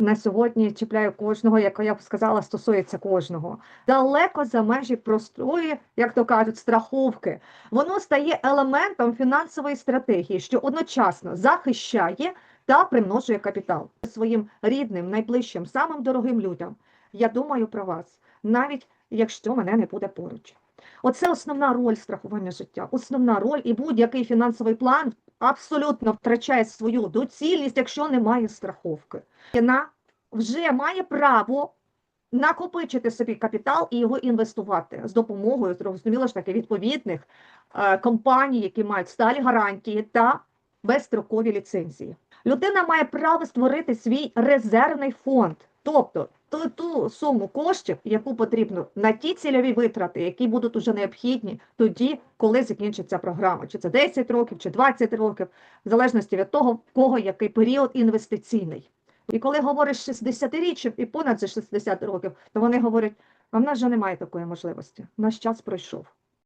на сьогодні чіпляє кожного, як я б сказала, стосується кожного. Далеко за межі простої, як то кажуть, страховки. Воно стає елементом фінансової стратегії, що одночасно захищає та примножує капітал своїм рідним, найближчим, самим дорогим людям. Я думаю про вас, навіть якщо мене не буде поруч. Оце основна роль страхування життя. Основна роль і будь-який фінансовий план абсолютно втрачає свою доцільність, якщо немає страховки. Вона вже має право накопичити собі капітал і його інвестувати з допомогою, зрозуміло ж таки, відповідних е, компаній, які мають сталі гарантії та безстрокові ліцензії. Людина має право створити свій резервний фонд, тобто ту, ту суму коштів, яку потрібно на ті цільові витрати, які будуть уже необхідні тоді, коли закінчиться програма, чи це 10 років, чи 20 років, в залежності від того, в кого який період інвестиційний. І коли говориш 60-річчя і понад за 60 років, то вони говорять, а в нас вже немає такої можливості. Наш час пройшов.